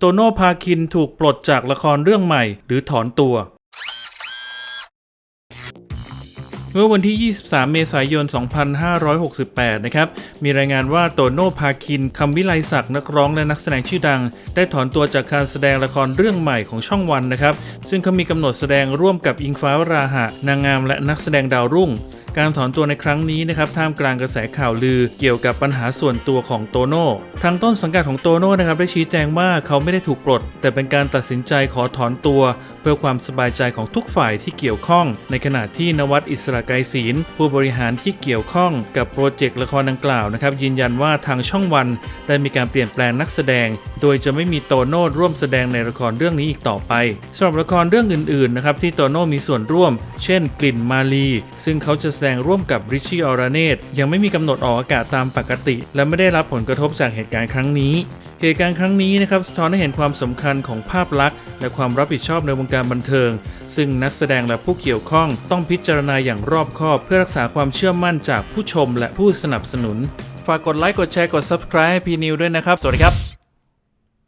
โตโน่พาคินถูกปลดจากละครเรื่องใหม่ หรือถอนตัว เมื่อวันที่ 23 เมษายน 2568 นะครับ มีรายงานว่าโตโน่พาคินคำวิไลศักดิ์นักร้องและนักแสดงชื่อดัง ได้ถอนตัวจากการแสดงละครเรื่องใหม่ของช่องวันนะครับ ซึ่งเขามีกำหนดแสดงร่วมกับอิงฟ้าวราหะ นางงามและนักแสดงดาวรุ่ง การถอนตัวในครั้งนี้นะครับท่ามกลางกระแสข่าวลือเกี่ยวกับปัญหาส่วนตัวของโตโน่ทางต้นสังกัดของโตโน่นะครับได้ชี้แจงว่าเขาไม่ได้ถูกปลด แต่เป็นการตัดสินใจขอถอนตัว เพื่อความสบายใจของทุกฝ่ายที่เกี่ยวข้อง ในขณะที่นวัดอิสระไกรศีลผู้บริหารที่เกี่ยวข้องกับโปรเจกต์ละครดังกล่าวนะครับยืนยันว่าทางช่องวันได้มีการเปลี่ยนแปลงนักแสดง โดยจะไม่มีโตโน่ร่วมแสดงในละครเรื่องนี้อีกต่อไปสำหรับละครเรื่องอื่นๆนะครับที่โตโน่มีส่วนร่วม เช่น กลิ่นมาลี ซึ่งเขาจะแสดงร่วมกับริชชี่ออราเนตยังไม่มีกำหนดออกอากาศตามปกติ และไม่ได้รับผลกระทบจากเหตุการณ์ครั้งนี้ เหตุการณ์ครั้งนี้นะครับสะท้อนให้เห็นความสำคัญของภาพลักษณ์ และความรับผิดชอบในวงการบันเทิง ซึ่งนักแสดงและผู้เกี่ยวข้องต้องพิจารณาอย่างรอบคอบ เพื่อรักษาความเชื่อมั่นจากผู้ชมและผู้สนับสนุน ฝากกดไลค์กดแชร์กด subscribe ให้พีนิวด้วยนะครับ สวัสดีครับ